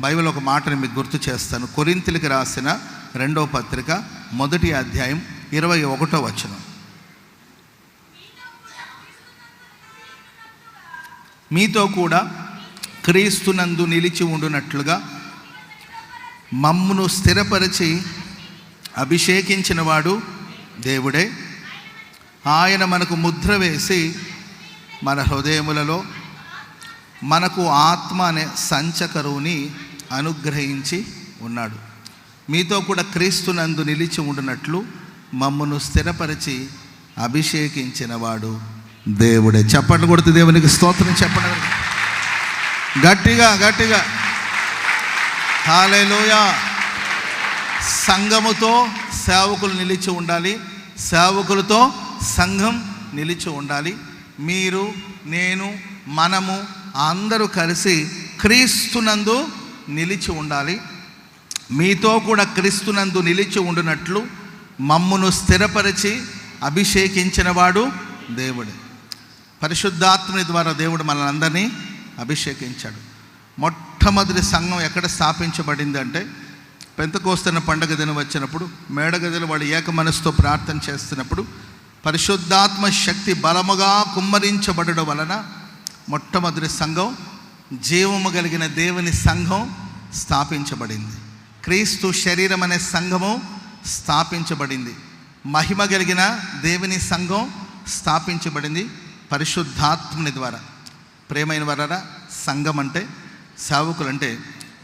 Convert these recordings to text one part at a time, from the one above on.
Bible ఒక మాటని మీకు గుర్తు చేస్తాను. కొరింతిలికి రాసిన రెండో పత్రిక మొదటి అధ్యాయం ఇరవై ఒకటో వచనం. మీతో కూడా క్రీస్తునందు నిలిచి ఉండునట్లుగా మమ్మును స్థిరపరిచి అభిషేకించినవాడు దేవుడే. ఆయన మనకు ముద్ర వేసి మన హృదయములలో మనకు ఆత్మ అనే సంచకరువుని అనుగ్రహించి ఉన్నాడు. మీతో కూడా క్రీస్తునందు నిలిచి ఉండినట్లు మమ్మను స్థిరపరిచి అభిషేకించిన వాడు దేవుడే. చెప్పండి కొడుతు దేవునికి స్తోత్రం చెప్పండి. గట్టిగా గట్టిగా. హాలేలోయ సంఘముతో సేవకులు నిలిచి ఉండాలి. సేవకులతో సంఘం నిలిచి ఉండాలి. మీరు నేను మనము అందరూ కలిసి క్రీస్తునందు నిలిచి ఉండాలి. మీతో కూడా క్రీస్తునందు నిలిచి ఉండునట్లు మమ్మును స్థిరపరిచి అభిషేకించినవాడు దేవుడు దేవుడే. పరిశుద్ధాత్మని ద్వారా దేవుడు మనల్ని అందరినీ అభిషేకించాడు. మొట్టమొదటి సంఘం ఎక్కడ స్థాపించబడింది అంటే పెంతకోస్తున్న పండగ దినం వచ్చినప్పుడు మేడగదిలో వాళ్ళు ఏక మనసుతో ప్రార్థన చేస్తున్నప్పుడు పరిశుద్ధాత్మ శక్తి బలముగా కుమ్మరించబడడం వలన మొట్టమొదటి సంఘం జీవము కలిగిన దేవుని సంఘం స్థాపించబడింది. క్రీస్తు శరీరం అనే సంఘము స్థాపించబడింది. మహిమ కలిగిన దేవుని సంఘం స్థాపించబడింది పరిశుద్ధాత్ముని ద్వారా. ప్రేమైన వారా సంఘం అంటే సేవకులు అంటే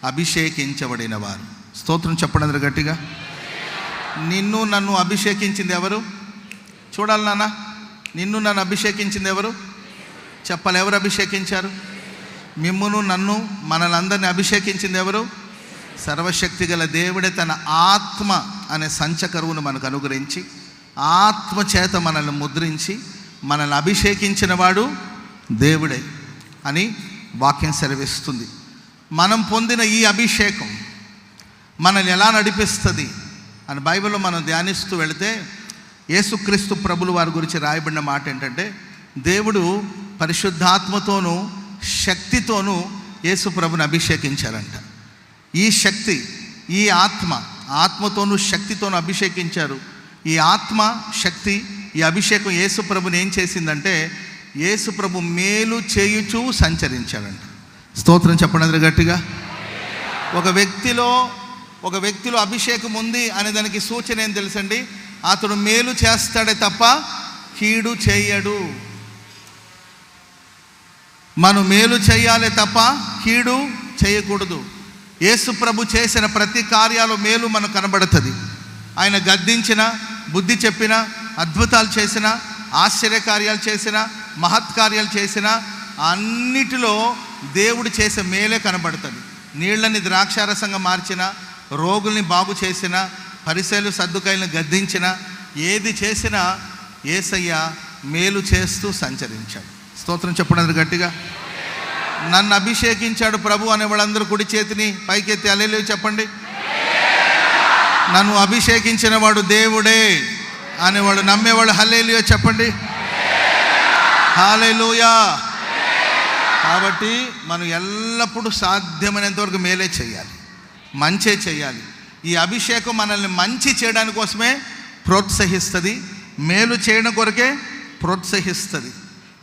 అభిషేకించబడిన వారు స్తోత్రం చెప్పడం గట్టిగా. నిన్ను నన్ను అభిషేకించింది ఎవరు? చూడాలి నాన్న. నిన్ను నన్ను అభిషేకించింది ఎవరు? చెప్పాలి ఎవరు అభిషేకించారు? మిమ్మును నన్ను మనలందరిని అభిషేకించింది ఎవరు? సర్వశక్తి గల దేవుడే తన ఆత్మ అనే సంచకరువును మనకు అనుగ్రహించి ఆత్మ చేత మనల్ని ముద్రించి మనల్ని అభిషేకించిన వాడు దేవుడే అని వాక్యం సెలవిస్తుంది. మనం పొందిన ఈ అభిషేకం మనల్ని ఎలా నడిపిస్తుంది అని బైబిల్లో మనం ధ్యానిస్తూ వెళితే యేసుక్రీస్తు ప్రభులు వారి గురించి రాయబడిన మాట ఏంటంటే దేవుడు పరిశుద్ధాత్మతోనూ శక్తితోనూ యేసు ప్రభుని అభిషేకించారంట. ఈ శక్తి ఈ ఆత్మ ఆత్మతోనూ శక్తితోనూ అభిషేకించారు. ఈ ఆత్మ శక్తి ఈ అభిషేకం యేసు ప్రభుని ఏం చేసిందంటే యేసు ప్రభు మేలు చేయుచూ సంచరించాడంట స్తోత్రం చెప్పండి అందరు గట్టిగా. ఒక వ్యక్తిలో ఒక వ్యక్తిలో అభిషేకం ఉంది అనే దానికి సూచన ఏం తెలుసండి? అతడు మేలు చేస్తాడే తప్ప కీడు చేయడు. మనం మేలు చేయాలి తప్ప కీడు చేయకూడదు. యేసు ప్రభు చేసిన ప్రతి కార్యాలు మేలు మనకు కనబడుతుంది. ఆయన గద్దించిన బుద్ధి చెప్పిన అద్భుతాలు చేసిన ఆశ్చర్యకార్యాలు చేసిన మహత్కార్యాలు చేసిన అన్నిటిలో దేవుడు చేసే మేలే కనబడుతుంది. నీళ్ళని ద్రాక్షారసంగా మార్చిన రోగుల్ని బాగు చేసిన పరిసెలు సర్దుకాయలను గద్దించిన ఏది చేసినా ఏసయ్య మేలు చేస్తూ సంచరించాడు. స్తోత్రం చెప్పడానికి గట్టిగా. నన్ను అభిషేకించాడు ప్రభు అనే వాళ్ళందరూ కుడి చేతిని పైకెత్తి అల్లెలు చెప్పండి. నన్ను అభిషేకించిన వాడు దేవుడే అనేవాడు నమ్మేవాడు హలేలియో చెప్పండి. హాలేలుయా కాబట్టి మనం ఎల్లప్పుడూ సాధ్యమైనంత వరకు మేలే చేయాలి. మంచే చేయాలి. ఈ అభిషేకం మనల్ని మంచి చేయడాని కోసమే ప్రోత్సహిస్తుంది. మేలు చేయడం కొరకే ప్రోత్సహిస్తుంది.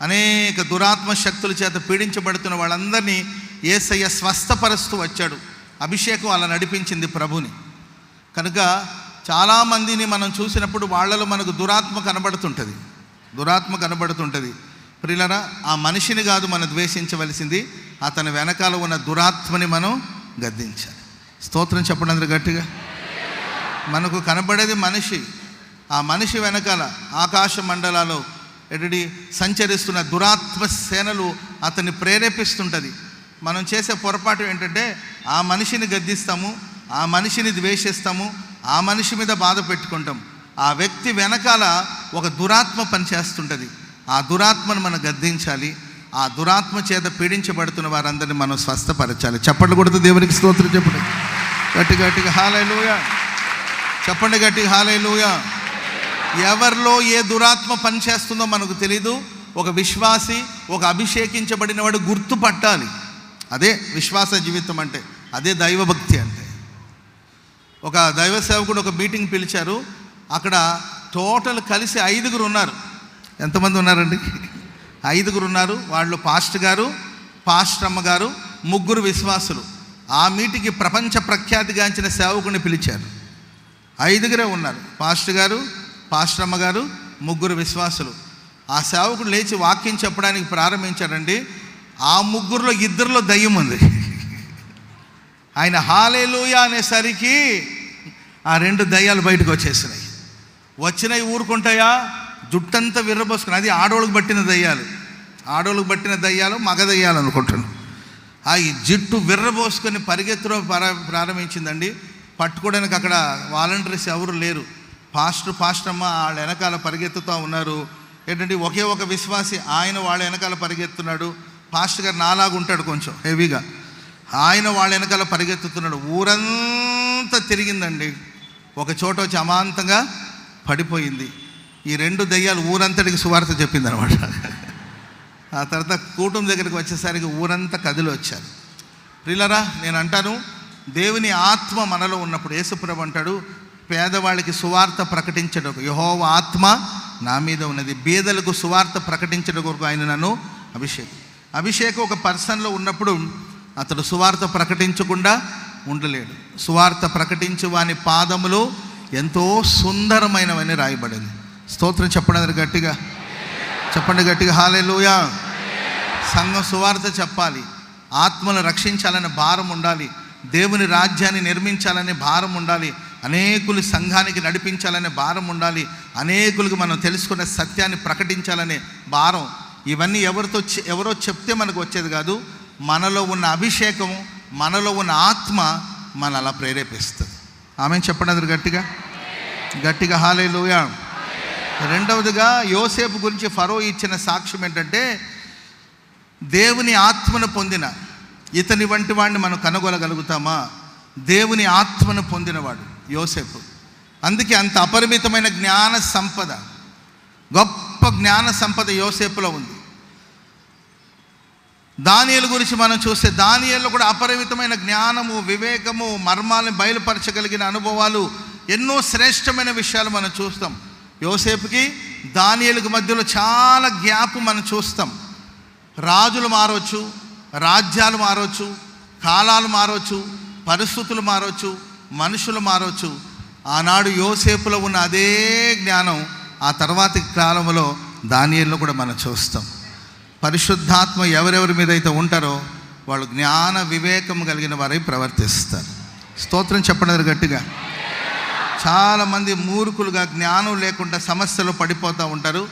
అనేక దురాత్మ శక్తుల చేత పీడించబడుతున్న వాళ్ళందరినీ ఏసయ్య స్వస్థపరుస్తూ వచ్చాడు. అభిషేకం అలా నడిపించింది ప్రభుని. కనుక చాలామందిని మనం చూసినప్పుడు వాళ్ళలో మనకు దురాత్మ కనబడుతుంటుంది. దురాత్మ కనబడుతుంటుంది. ప్రిలరా ఆ మనిషిని కాదు మనం ద్వేషించవలసింది. అతని వెనకాల ఉన్న దురాత్మని మనం గద్దించాలి. స్తోత్రం చెప్పండి అందరు గట్టిగా. మనకు కనబడేది మనిషి. ఆ మనిషి వెనకాల ఆకాశ మండలాలు ఎటుడి సంచరిస్తున్న దురాత్మ సేనలు అతన్ని ప్రేరేపిస్తుంటుంది. మనం చేసే పొరపాటు ఏంటంటే ఆ మనిషిని గద్దిస్తాము ఆ మనిషిని ద్వేషిస్తాము ఆ మనిషి మీద బాధ పెట్టుకుంటాం. ఆ వ్యక్తి వెనకాల ఒక దురాత్మ పనిచేస్తుంటుంది. ఆ దురాత్మను మనం గద్దించాలి. ఆ దురాత్మ చేత పీడించబడుతున్న వారందరిని మనం స్వస్థపరచాలి. చెప్పండి కొడుతూ దేవునికి స్తోత్రం చెప్పండి. గట్టి గట్టిగా హాలూయ చెప్పండి గట్టిగా హాలూయ ఎవరిలో ఏ దురాత్మ పనిచేస్తుందో మనకు తెలీదు. ఒక విశ్వాసి ఒక అభిషేకించబడిన వాడు గుర్తుపట్టాలి. అదే విశ్వాస జీవితం అంటే అదే దైవభక్తి అంటే. ఒక దైవ సేవకుడు ఒక మీటింగ్ పిలిచారు. అక్కడ టోటల్ కలిసి ఐదుగురు ఉన్నారు. ఎంతమంది ఉన్నారండి? ఐదుగురు ఉన్నారు. వాళ్ళు పాస్ట్ గారు పాస్ట్ అమ్మగారు ముగ్గురు విశ్వాసులు. ఆ మీటికి ప్రపంచ ప్రఖ్యాతిగాంచిన సేవకుని పిలిచారు. ఐదుగురే ఉన్నారు. పాస్టర్ గారు పాశ్రమ్మ గారు ముగ్గురు విశ్వాసులు. ఆ సేవకుడు లేచి వాక్యం చెప్పడానికి ప్రారంభించాడండి. ఆ ముగ్గురులో ఇద్దరిలో దయ్యం ఉంది. ఆయన హాలేలుయ అనేసరికి ఆ రెండు దయ్యాలు బయటకు వచ్చేసినాయి. వచ్చినాయి ఊరుకుంటాయా? జుట్టంతా విర్రబోసుకుని అది ఆడోళ్ళకి పట్టిన దయ్యాలు. ఆడోళ్ళకి పట్టిన దయ్యాలు మగ దయ్యాలు అనుకుంటున్నాను. ఆ ఈ జిట్టు విర్రబోసుకొని పరిగెత్తడం ప్రారంభించిందండి. పట్టుకోవడానికి అక్కడ వాలంటీర్స్ ఎవరు లేరు. పాస్టర్ పాస్టమ్మ వాళ్ళ వెనకాల పరిగెత్తుతూ ఉన్నారు. ఏంటంటే ఒకే ఒక విశ్వాసి ఆయన వాళ్ళ వెనకాల పరిగెత్తున్నాడు. పాస్టర్ గారు నాలాగా ఉంటాడు కొంచెం హెవీగా. ఆయన వాళ్ళ వెనకాల పరిగెత్తుతున్నాడు. ఊరంతా తిరిగిందండి. ఒక చోట వచ్చి అమాంతంగా పడిపోయింది. ఈ రెండు దయ్యాలు ఊరంతటికి సువార్త చెప్పింది అనమాట ఆ తర్వాత కూటమి దగ్గరికి వచ్చేసరికి ఊరంతా కదిలి వచ్చారు. ప్రిల్లరా నేను అంటాను దేవుని ఆత్మ మనలో ఉన్నప్పుడు యేసుప్రభు అంటాడు పేదవాళ్ళకి సువార్త ప్రకటించడం యహోవ ఆత్మ నా మీద ఉన్నది. బీదలకు సువార్త ప్రకటించడం కొరకు ఆయన నన్ను అభిషేక్ అభిషేక్ ఒక పర్సన్లో ఉన్నప్పుడు అతడు సువార్త ప్రకటించకుండా ఉండలేడు. సువార్త ప్రకటించు వాని పాదములు ఎంతో సుందరమైనవని రాయబడింది. స్తోత్రం చెప్పండి గట్టిగా. చెప్పండి గట్టిగా. హాలేలుయా సంఘం సువార్త చెప్పాలి. ఆత్మను రక్షించాలనే భారం ఉండాలి. దేవుని రాజ్యాన్ని నిర్మించాలనే భారం ఉండాలి. అనేకులు సంఘానికి నడిపించాలనే భారం ఉండాలి. అనేకులకు మనం తెలుసుకున్న సత్యాన్ని ప్రకటించాలనే భారం. ఇవన్నీ ఎవరితో చె- ఎవరో చెప్తే మనకు వచ్చేది కాదు. మనలో ఉన్న అభిషేకం మనలో ఉన్న ఆత్మ మన అలా ప్రేరేపిస్తుంది. ఆమె చెప్పండి అది గట్టిగా? గట్టిగా హాలేలుయా. రెండవదిగా యోసేపు గురించి ఫరో ఇచ్చిన సాక్ష్యం ఏంటంటే దేవుని ఆత్మను పొందిన ఇతని వంటి వాడిని మనం కనుగొనగలుగుతామా? దేవుని ఆత్మను పొందినవాడు. యోసేపు. అందుకే అంత అపరిమితమైన జ్ఞాన సంపద గొప్ప జ్ఞాన సంపద యోసేపులో ఉంది. దానియల గురించి మనం చూస్తే దానియల్లో కూడా అపరిమితమైన జ్ఞానము వివేకము మర్మాలను బయలుపరచగలిగిన అనుభవాలు ఎన్నో శ్రేష్టమైన విషయాలు మనం చూస్తాం. యోసేపుకి దానియలకు మధ్యలో చాలా గ్యాప్ మనం చూస్తాం. రాజులు మారవచ్చు రాజ్యాలు మారవచ్చు కాలాలు మారవచ్చు పరిస్థితులు మారవచ్చు మనుషులు మారవచ్చు ఆనాడు యోసేపులో ఉన్న అదే జ్ఞానం ఆ తర్వాతి కాలంలో దానియల్లో కూడా మనం చూస్తాం. పరిశుద్ధాత్మ ఎవరెవరి మీద అయితే ఉంటారో వాళ్ళు జ్ఞాన వివేకం కలిగిన వారై ప్రవర్తిస్తారు. స్తోత్రం చెప్పడం గట్టిగా. చాలామంది మూర్ఖులుగా జ్ఞానం లేకుండా సమస్యలు పడిపోతూ ఉంటారు.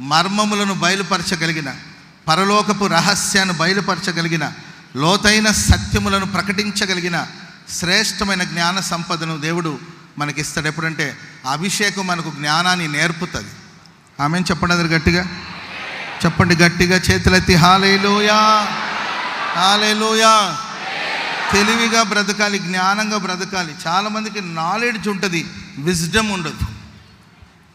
మర్మములను బయలుపరచగలిగిన పరలోకపు రహస్యాన్ని బయలుపరచగలిగిన లోతైన సత్యములను ప్రకటించగలిగిన శ్రేష్టమైన జ్ఞాన సంపదను దేవుడు మనకిస్తాడు. ఎప్పుడంటే అభిషేకం మనకు జ్ఞానాన్ని నేర్పుతుంది. ఆమె చెప్పండి అది గట్టిగా. చెప్పండి గట్టిగా చేతులెత్తి హాలేలోయా. హాలేలోయా. తెలివిగా బ్రతకాలి జ్ఞానంగా బ్రతకాలి. చాలామందికి నాలెడ్జ్ ఉంటుంది విజ్డమ్ ఉండదు.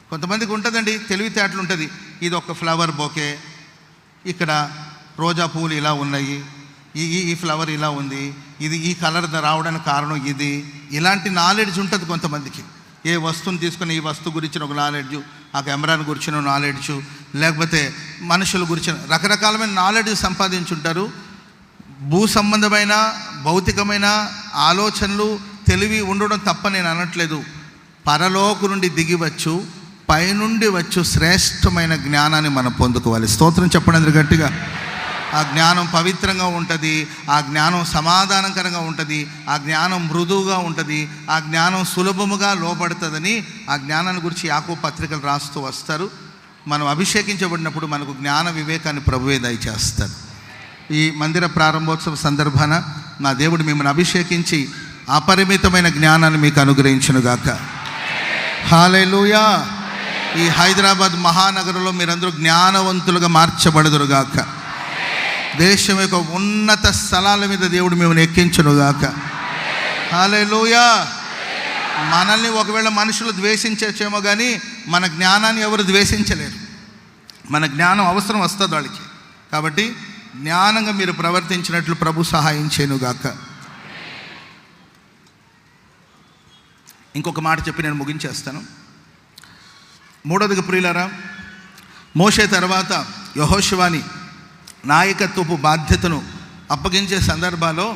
కొంతమందికి ఉంటుందండి తెలివితేటలు ఉంటుంది ఇది ఒక ఫ్లవర్ బొకే ఇక్కడ రోజా పువ్వులు ఇలా ఉన్నాయి. ఈ ఈ- ఫ్లవర్ ఇలా ఉంది ఇది ఈ కలర్ రావడానికి కారణం ఇది. ఇలాంటి నాలెడ్జ్ ఉంటుంది కొంతమందికి. ఏ వస్తువుని తీసుకుని ఈ వస్తువు గురించిన ఒక నాలెడ్జ్ ఆ కెమెరాని గురించిన నాలెడ్జ్ లేకపోతే మనుషుల గురించిన రకరకాలమైన నాలెడ్జ్ సంపాదించుంటారు. భూ సంబంధమైన భౌతికమైన ఆలోచనలు తెలివి ఉండడం తప్ప నేను అనట్లేదు. పరలోకు నుండి దిగివచ్చు పైనుండి వచ్చు శ్రేష్టమైన జ్ఞానాన్ని మనం పొందుకోవాలి. స్తోత్రం చెప్పండి గట్టిగా. ఆ జ్ఞానం పవిత్రంగా ఉంటుంది ఆ జ్ఞానం సమాధానకరంగా ఉంటుంది ఆ జ్ఞానం మృదువుగా ఉంటుంది ఆ జ్ఞానం సులభముగా లోపడుతుందని ఆ జ్ఞానాన్ని గురించి యాకో పత్రికలు రాస్తూ వస్తారు. మనం అభిషేకించబడినప్పుడు మనకు జ్ఞాన వివేకాన్ని ప్రభువే దయచేస్తారు ఈ మందిర ప్రారంభోత్సవ సందర్భాన నా దేవుడు మిమ్మల్ని అభిషేకించి అపరిమితమైన జ్ఞానాన్ని మీకు అనుగ్రహించునుగాక. హాలేలుయా! ఈ హైదరాబాద్ మహానగరంలో మీరందరూ జ్ఞానవంతులుగా మార్చబడదురుగాక. దేశం యొక్క ఉన్నత స్థలాల మీద దేవుడు మిమ్మల్ని హాలే హాలేలుయా మనల్ని ఒకవేళ మనుషులు ద్వేషించచ్చేమో కానీ మన జ్ఞానాన్ని ఎవరు ద్వేషించలేరు. మన జ్ఞానం అవసరం వస్తుంది వాళ్ళకి. కాబట్టి జ్ఞానంగా మీరు ప్రవర్తించినట్లు ప్రభు సహాయం చేయనుగాక ఇంకొక మాట చెప్పి నేను ముగించేస్తాను. మూడోదిగా ప్రియులరా మోషే తర్వాత యహోశివాని నాయకత్వపు బాధ్యతను అప్పగించే సందర్భాల్లో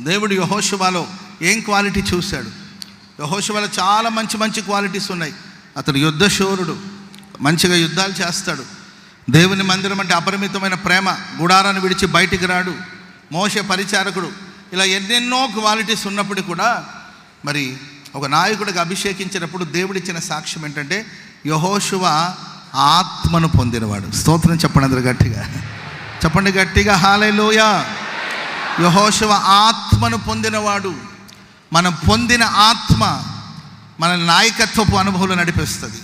దేవుడు యహోశివాలో ఏం క్వాలిటీ చూశాడు? యహోశివాలో చాలా మంచి మంచి క్వాలిటీస్ ఉన్నాయి. అతడు యుద్ధశూరుడు మంచిగా యుద్ధాలు చేస్తాడు. దేవుని మందిరం అంటే అపరిమితమైన ప్రేమ గుడారాన్ని విడిచి బయటికి రాడు. మోస పరిచారకుడు. ఇలా ఎన్నెన్నో క్వాలిటీస్ ఉన్నప్పటికీ కూడా మరి ఒక నాయకుడికి అభిషేకించినప్పుడు దేవుడిచ్చిన సాక్ష్యం ఏంటంటే యహోశువ ఆత్మను పొందినవాడు. స్తోత్రం చెప్పండి అందరు గట్టిగా. చెప్పండి గట్టిగా హాలేలోయ యహోశివ ఆత్మను పొందినవాడు మనం పొందిన ఆత్మ మన నాయకత్వపు అనుభవంలో నడిపిస్తుంది.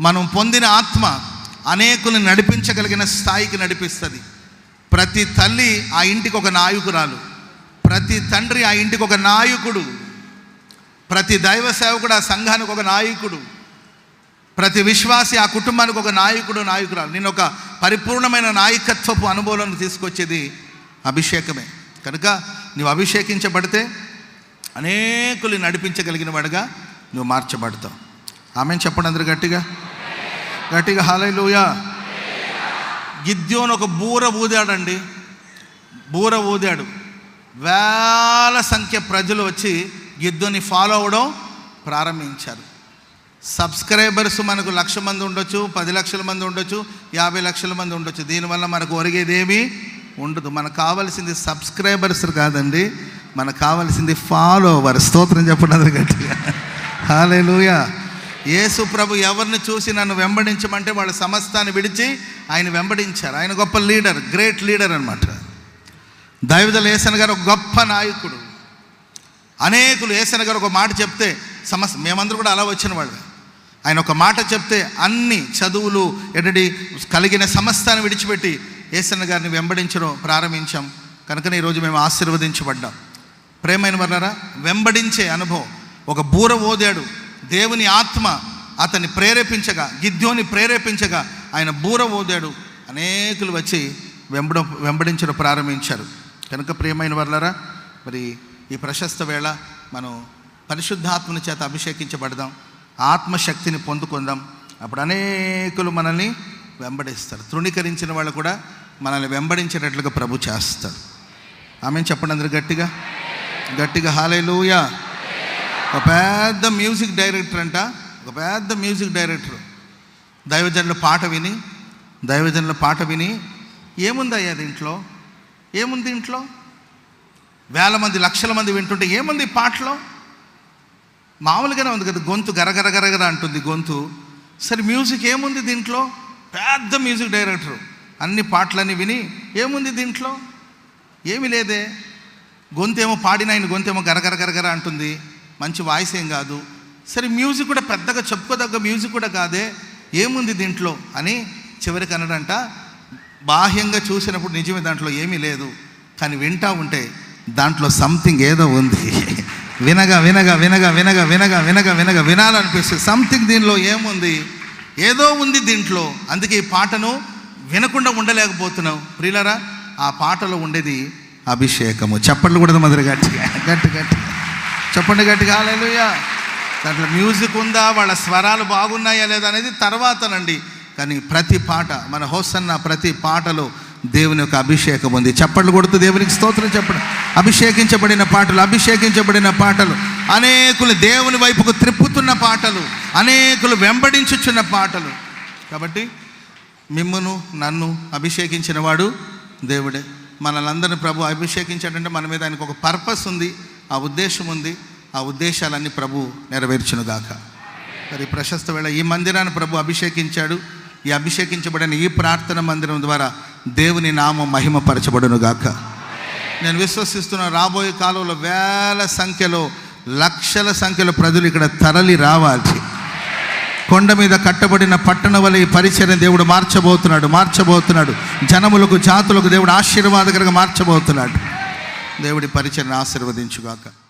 మనం పొందిన ఆత్మ అనేకులను నడిపించగలిగిన స్థాయికి నడిపిస్తుంది. ప్రతి తల్లి ఆ ఇంటికి ఒక నాయకురాలు ప్రతి తండ్రి ఆ ఇంటికి ఒక నాయకుడు ప్రతి దైవ సేవకుడు ఆ సంఘానికి ఒక నాయకుడు ప్రతి విశ్వాసి ఆ కుటుంబానికి ఒక నాయకుడు నాయకురాలు. నేను ఒక పరిపూర్ణమైన నాయకత్వపు అనుభవాలను తీసుకొచ్చేది అభిషేకమే. కనుక నువ్వు అభిషేకించబడితే అనేకులు నడిపించగలిగిన వాడుగా నువ్వు మార్చబడతావు. ఆమె చెప్పండి అందరు గట్టిగా. గట్టిగా హాలూయ గిద్యోన్ ఒక బూర ఊదాడండి. బూర ఊదాడు. వేల సంఖ్య ప్రజలు వచ్చి గిద్దోని ఫాలో అవ్వడం ప్రారంభించారు. సబ్స్క్రైబర్స్ మనకు లక్ష మంది ఉండొచ్చు పది లక్షల మంది ఉండొచ్చు యాభై లక్షల మంది ఉండొచ్చు. దీనివల్ల మనకు ఒరిగేదేమీ ఉండదు. మనకు కావాల్సింది సబ్స్క్రైబర్స్ కాదండి. మనకు కావాల్సింది ఫాలోవర్. స్తోత్రం చెప్పండి అందరు గట్టిగా. హాలేలుయా యేసు ప్రభు ఎవరిని చూసి నన్ను వెంబడించమంటే వాళ్ళ సమస్తాన్ని విడిచి ఆయన వెంబడించారు. ఆయన గొప్ప లీడర్ గ్రేట్ లీడర్ అనమాట దైవదల ఏసన్ గారు ఒక గొప్ప నాయకుడు. అనేకులు ఏసన గారు ఒక మాట చెప్తే సమస్య మేమందరూ కూడా అలా వచ్చిన వాళ్ళు. ఆయన ఒక మాట చెప్తే అన్ని చదువులు ఎడడి కలిగిన సమస్తాన్ని విడిచిపెట్టి ఏసన్న గారిని వెంబడించడం ప్రారంభించాం. కనుకనే ఈరోజు మేము ఆశీర్వదించబడ్డాం. ప్రేమైన వర్ణరా వెంబడించే అనుభవం. ఒక బూర ఓదాడు దేవుని ఆత్మ అతన్ని ప్రేరేపించగా గిద్యోని ప్రేరేపించగా ఆయన బూర ఓదాడు అనేకులు వచ్చి వెంబడ వెంబడించడం ప్రారంభించారు. కనుక ప్రియమైన వర్లరా మరి ఈ ప్రశస్త వేళ మనం పరిశుద్ధాత్మని చేత అభిషేకించబడదాం. ఆత్మశక్తిని పొందుకుందాం. అప్పుడు అనేకులు మనల్ని వెంబడిస్తారు. తృణీకరించిన వాళ్ళు కూడా మనల్ని వెంబడించేటట్లుగా ప్రభు చేస్తాడు ఆమె చెప్పండి అందరు గట్టిగా. గట్టిగా హాలేలుయా ఒక పెద్ద మ్యూజిక్ డైరెక్టర్ అంట. ఒక పెద్ద మ్యూజిక్ డైరెక్టర్. దైవజనుల పాట విని దైవజనుల పాట విని ఏముందయ్యా దీంట్లో? ఏముంది ఇంట్లో వేల మంది లక్షల మంది వింటుంటే ఏముంది పాటలో? మామూలుగానే ఉంది కదా గొంతు గరగర గరగర అంటుంది గొంతు. సరే మ్యూజిక్ ఏముంది దీంట్లో? పెద్ద మ్యూజిక్ డైరెక్టర్. అన్ని పాటలన్నీ విని ఏముంది దీంట్లో? ఏమీ లేదే. గొంతేమో పాడిన ఆయన గొంతేమో గరగర గరగర అంటుంది. మంచి వాయిస్ ఏం కాదు. సరే మ్యూజిక్ కూడా పెద్దగా చెప్పుకోదగ్గ మ్యూజిక్ కూడా కాదే. ఏముంది దీంట్లో అని చివరికి అన్నాడంట బాహ్యంగా చూసినప్పుడు నిజమే దాంట్లో ఏమీ లేదు. కానీ వింటా ఉంటే దాంట్లో సంథింగ్ ఏదో ఉంది. వినగా వినగా వినగా వినగా వినగా వినగా వినగా వినాలనిపిస్తుంది. సంథింగ్ దీనిలో ఏముంది? ఏదో ఉంది దీంట్లో. అందుకే ఈ పాటను వినకుండా ఉండలేకపోతున్నావు ప్రియులరా ఆ పాటలో ఉండేది అభిషేకము. చెప్పండి కూడా మొదలు గట్టిగా గట్టి గట్టి. చెప్పండి గట్టిగా హాలేలుయా దాంట్లో మ్యూజిక్ ఉందా? వాళ్ళ స్వరాలు బాగున్నాయా లేదా అనేది తర్వాతనండి కానీ ప్రతి పాట మన హోసన్న ప్రతి పాటలో దేవుని యొక్క అభిషేకం ఉంది. చప్పట్లు కొడుతూ దేవునికి స్తోత్రం చెప్పడం. అభిషేకించబడిన పాటలు అభిషేకించబడిన పాటలు అనేకులు దేవుని వైపుకు త్రిప్పుతున్న పాటలు అనేకులు వెంబడించుచున్న పాటలు. కాబట్టి మిమ్మును నన్ను అభిషేకించిన వాడు దేవుడే. మనలందరిని ప్రభు అభిషేకించాడంటే మన మీద ఆయనకు ఒక పర్పస్ ఉంది ఆ ఉద్దేశం ఉంది. ఆ ఉద్దేశాలన్నీ ప్రభు నెరవేర్చునుగాక మరి ప్రశస్త వేళ ఈ మందిరాన్ని ప్రభు అభిషేకించాడు. ఈ అభిషేకించబడిన ఈ ప్రార్థన మందిరం ద్వారా దేవుని నామం మహిమపరచబడునుగాక. నేను విశ్వసిస్తున్న రాబోయే కాలంలో వేల సంఖ్యలో లక్షల సంఖ్యలో ప్రజలు ఇక్కడ తరలి రావాలి. కొండ మీద కట్టబడిన పట్టణ వలె ఈ పరిచయం దేవుడు మార్చబోతున్నాడు మార్చబోతున్నాడు. జనములకు జాతులకు దేవుడు ఆశీర్వాదకరంగా మార్చబోతున్నాడు. దేవుడి పరిచయం ఆశీర్వదించుగాక.